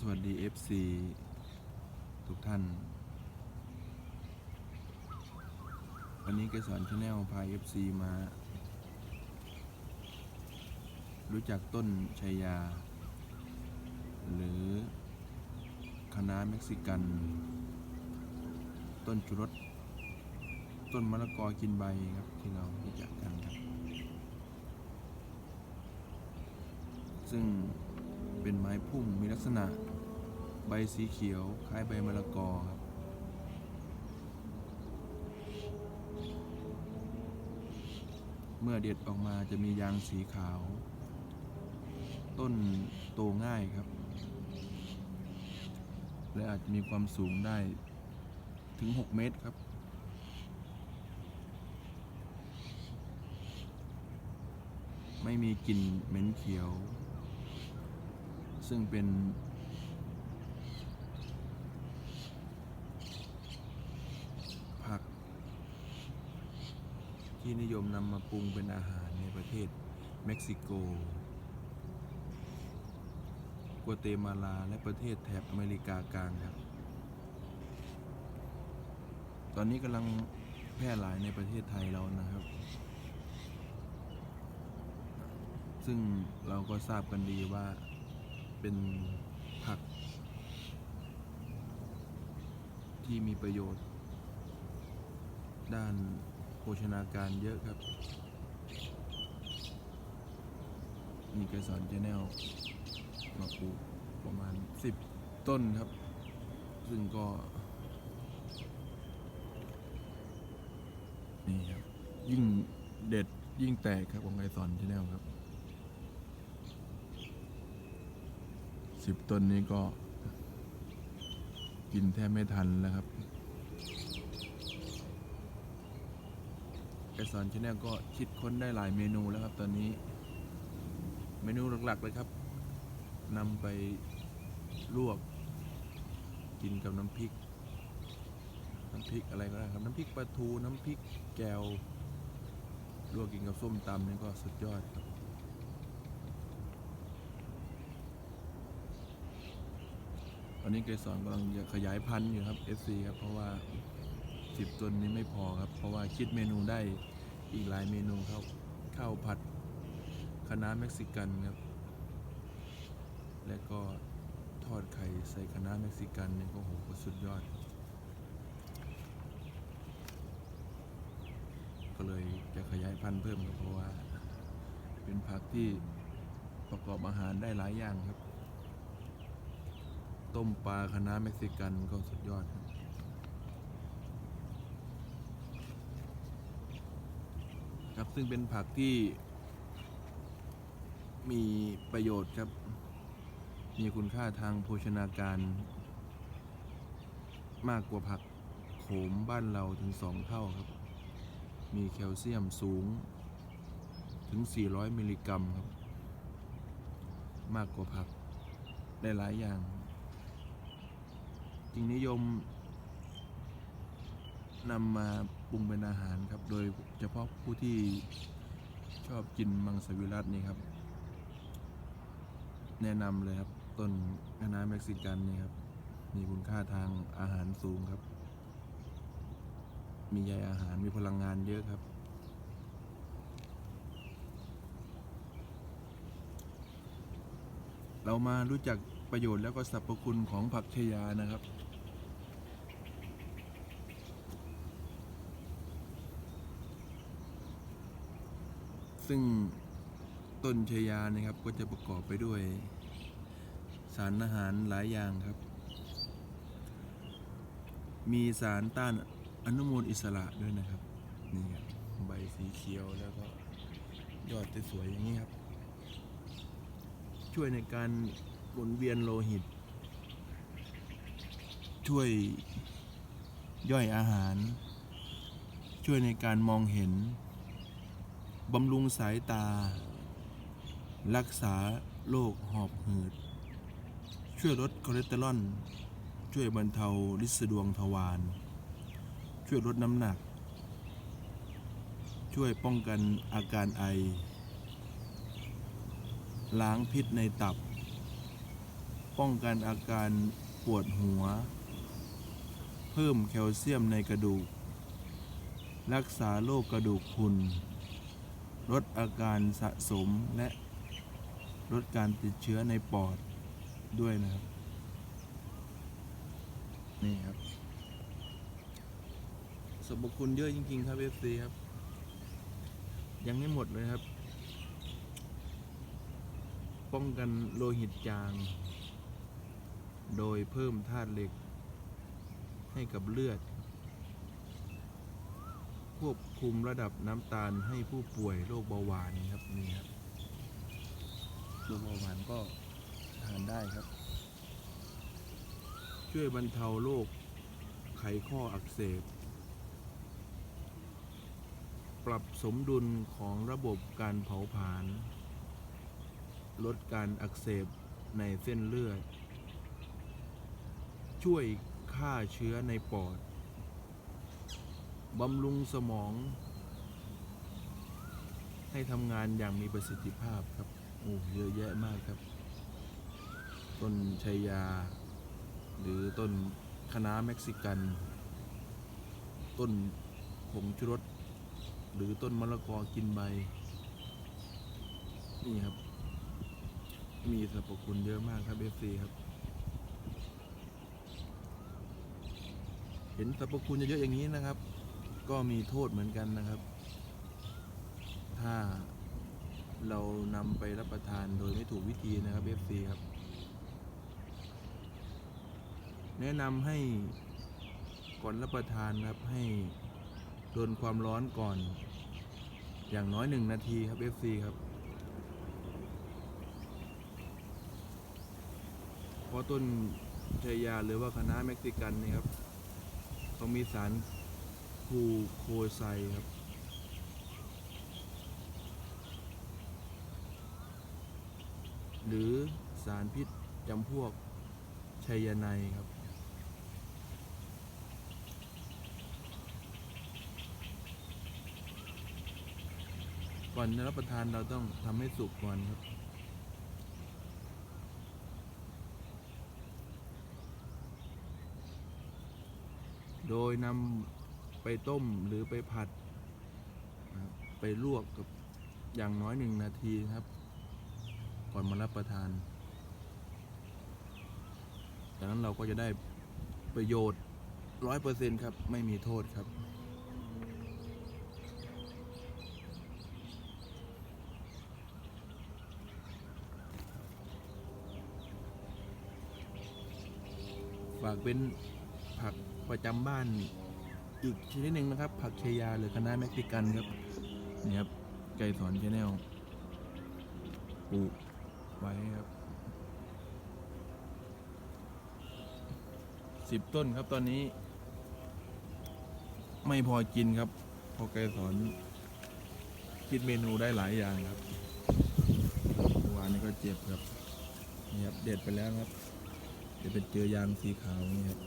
สวัสดี FC ทุกท่าน วันนี้เกสรชาแนลพา FC มา รู้จักต้นชัยยา หรือคณะเม็กซิกัน ต้นจุรสต้นมะละกอกินใบครับที่เรารู้จักกันครับ ซึ่ง เป็นไม้พุ่มมีลักษณะใบสีเขียว คล้ายใบมะละกอครับเมื่อเด็ดออกมาจะมียางสีขาว ต้นโตง่ายครับ และอาจจะมีความสูงได้ถึง 6 เมตรครับ ไม่มีกลิ่นเหม็นเขียว ซึ่งเป็นผัก ที่นิยมนำมาปรุงเป็นอาหารในประเทศเม็กซิโก กัวเตมาลา และประเทศแถบอเมริกากลางครับ ตอนนี้กำลังแพร่หลายในประเทศไทยเรานะครับ ซึ่งเราก็ทราบกันดีว่า เป็นผัก ที่มีประโยชน์ ด้านโภชนาการเยอะครับมีเกสรเจแนลมาปลูกประมาณ 10 ต้นครับ ซึ่งก็ นี่ครับ ยิ่งเด็ดยิ่งแตกครับของไกสอนชาแนลครับ สิบต้นนี้ก็กินแทบไม่ทันแล้วครับไอสอนชาแนลก็คิดค้นได้หลายเมนูแล้วครับ ตอนนี้ เมนูหลักๆเลยครับนำไปลวก กินกับน้ำพริก น้ำพริกอะไรก็ได้ครับ น้ำพริกปลาทูน้ำพริกแกวลวกกินกับส้มตำนี่ก็สุดยอดครับ อนนี้เกสรกำลังจะขยายพันธุ์อยู่ครับ FC ครับเพราะว่า 10ต้นนี้ไม่พอครับ เพราะว่าคิดเมนูได้อีกหลายเมนูครับข้าวผัดคะน้าเม็กซิกันครับ และก็ทอดไข่ใส่คะน้าเม็กซิกันเนี่ยก็โหสุดยอด ก็เลยจะขยายพันธุ์เพิ่มครับเพราะว่า เป็นผักที่ประกอบอาหารได้หลายอย่างครับ ต้มปลาคณะเม็กซิกันก็สุดยอดครับครับซึ่งเป็นผักที่มีประโยชน์ครับ มีคุณค่าทางโภชนาการ มากกว่าผักโขมบ้านเราถึงสองเท่าครับ มีแคลเซียมสูงถึง 400 มิลลิกรัมครับ มากกว่าผักได้หลายอย่าง จึงนิยมนำมาปรุงเป็นอาหารครับ โดยเฉพาะผู้ที่ชอบกินมังสวิรัตนี่ครับ แนะนำเลยครับ ต้นคะน้าเม็กซิกันนี่ครับ มีคุณค่าทางอาหารสูงครับ มีใยอาหารมีพลังงานเยอะครับ เรามารู้จักประโยชน์แล้วก็สรรพคุณของผักชยานะครับ ซึ่งต้นชยานะครับก็จะประกอบไปด้วย สารอาหารหลายอย่างครับ มีสารต้านอนุมูลอิสระด้วยนะครับนี่ครับใบสีเขียวแล้วก็ยอดจะสวยอย่างนี้ครับ ช่วยในการหมุนเวียนโลหิต ช่วยย่อยอาหาร ช่วยในการมองเห็น บำรุงสายตา รักษาโรคหอบหืด ช่วยลดคอเลสเตอรอล ช่วยบรรเทาลิสดวงทวาร ช่วยลดน้ำหนัก ช่วยป้องกันอาการไอ ล้างพิษในตับ ป้องกันอาการปวดหัว เพิ่มแคลเซียมในกระดูก รักษาโรคกระดูกพรุน ลดอาการสะสมและลดการติดเชื้อในปอดด้วยนะครับ นี่ครับสรรพคุณเยอะจริง ๆ ครับเอฟซีครับ ยังไม่หมดเลยครับ ป้องกันโลหิตจาง โดยเพิ่มธาตุเหล็กให้กับเลือด ควบคุมระดับน้ำตาลให้ผู้ป่วยโรคเบาหวานครับนี่ครับโรคเบาหวานก็ทานได้ครับ ช่วยบรรเทาโรคไขข้ออักเสบ ปรับสมดุลของระบบการเผาผลาญลดการอักเสบในเส้นเลือด ช่วยฆ่าเชื้อในปอด บำรุงสมอง ให้ทำงานอย่างมีประสิทธิภาพครับโอ้เยอะแยะมากครับ ต้นชัยยา หรือต้นคะน้าเม็กซิกัน ต้นผงชูรสหรือต้นมะละกอกินใบ นี่ครับ มีสรรพคุณเยอะมากครับเอฟซีครับ เห็นสรรพคุณเยอะๆอย่างนี้นะครับ ก็มีโทษเหมือนกันนะครับ ถ้าเรานำไปรับประทานโดยไม่ถูกวิธีนะครับ FC ครับ แนะนำให้ก่อนรับประทานครับให้โดนความร้อนก่อน อย่างน้อยหนึ่งนาทีครับ FC ครับเพราะต้นชายาหรือว่าคณะเม็กซิกันนี่ครับเขามีสาร คูโคไซครับ หรือสารพิษจำพวกชัยไนด์ครับ ก่อนจะรับประทานเราต้องทำให้สุกก่อนครับโดยนำ ไปต้มหรือไปผัด ไปลวกกับอย่างน้อยหนึ่งนาทีครับ ก่อนมารับประทานจากนั้นเราก็จะได้ประโยชน์ร้อยเปอร์เซ็นครับ ไม่มีโทษครับ ฝากเป็นผักประจำบ้าน อีกชนิดหนึ่งนะครับ ผักเชยาหรือคะน้าเม็กซิกันครับนี่ครับไก่สอนชแนลปลูกไว้ครับสิบต้นครับตอนนี้ ไม่พอกินครับ พอไก่สอนคิดเมนูได้หลายอย่างครับวานนี้ก็เจ็บครับนี่ครับเด็ดไปแล้วครับเดี๋ยวไปเจอยางสีขาวนี่ครับ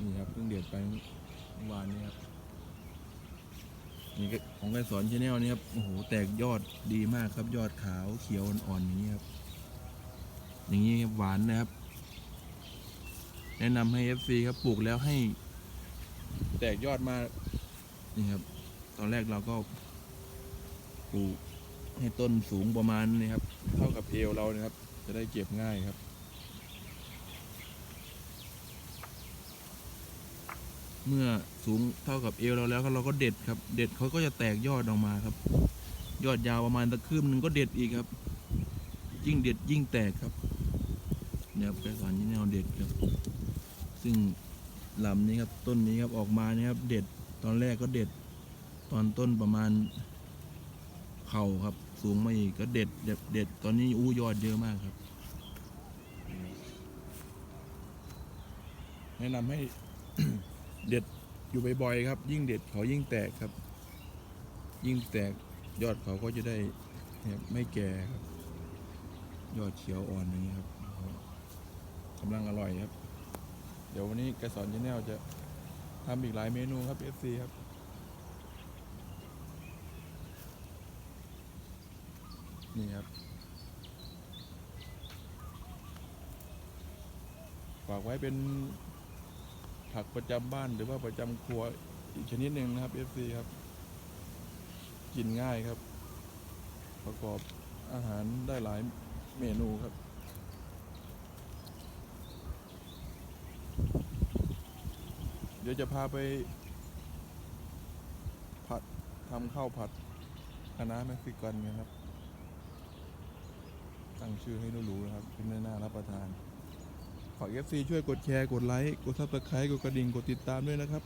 นี่ครับเพิ่งเด็ดไปเมื่อวานนี้ครับนี่ก็ของไกสอนชาแนลนี่ครับโอ้โหแตกยอดดีมากครับ ยอดขาวเขียวอ่อนๆอย่างนี้ครับ อย่างนี้ครับหวานนะครับ แนะนำให้ FC ครับปลูกแล้วให้ แตกยอดมานี่ครับ ตอนแรกเราก็ปลูกให้ต้นสูงประมาณนี้ครับ เท่ากับเอวเรานะครับ จะได้เก็บง่ายครับ เมื่อสูงเท่ากับเอวเราแล้วเราก็เด็ดครับ เด็ดเขาก็จะแตกยอดออกมาครับ ยอดยาวประมาณตะคืบหนึ่งก็เด็ดอีกครับ ยิ่งเด็ดยิ่งแตกครับเนี่ยครับไปสอนยี่แนวเด็ดครับ ซึ่งลำนี้ครับต้นนี้ครับออกมาเนี่ยครับ เด็ดตอนแรกก็เด็ด ตอนต้นประมาณเข่าครับ สูงมาอีกก็เด็ดเด็ดเด็ดตอนนี้อู้ยอดเยอะมากครับ แนะนำให้ เด็ดอยู่บ่อยๆครับ ยิ่งเด็ดเขายิ่งแตกครับ ยิ่งแตกยอดเขาก็จะได้ไม่แก่ครับ ยอดเขียวอ่อนอย่างนี้ครับกำลังอร่อยครับ เดี๋ยววันนี้กระสอนชาแนลจะทำอีกหลายเมนูครับ FC ครับนี่ครับฝากไว้เป็น ผักประจำบ้านหรือว่าประจำครัวอีกชนิดหนึ่งนะครับ FC ครับ กินง่ายครับ ประกอบอาหารได้หลายเมนูครับ เดี๋ยวจะพาไป ผัดทำข้าวผัดคณะเม็กซิกันกันครับ ตั้งชื่อให้หรูๆนะครับเป็นน่ารับประทาน ฝาก FC ช่วยกดแชร์ กดไลค์ กดซับสไครต์กดกระดิ่ง กดติดตามด้วยนะครับ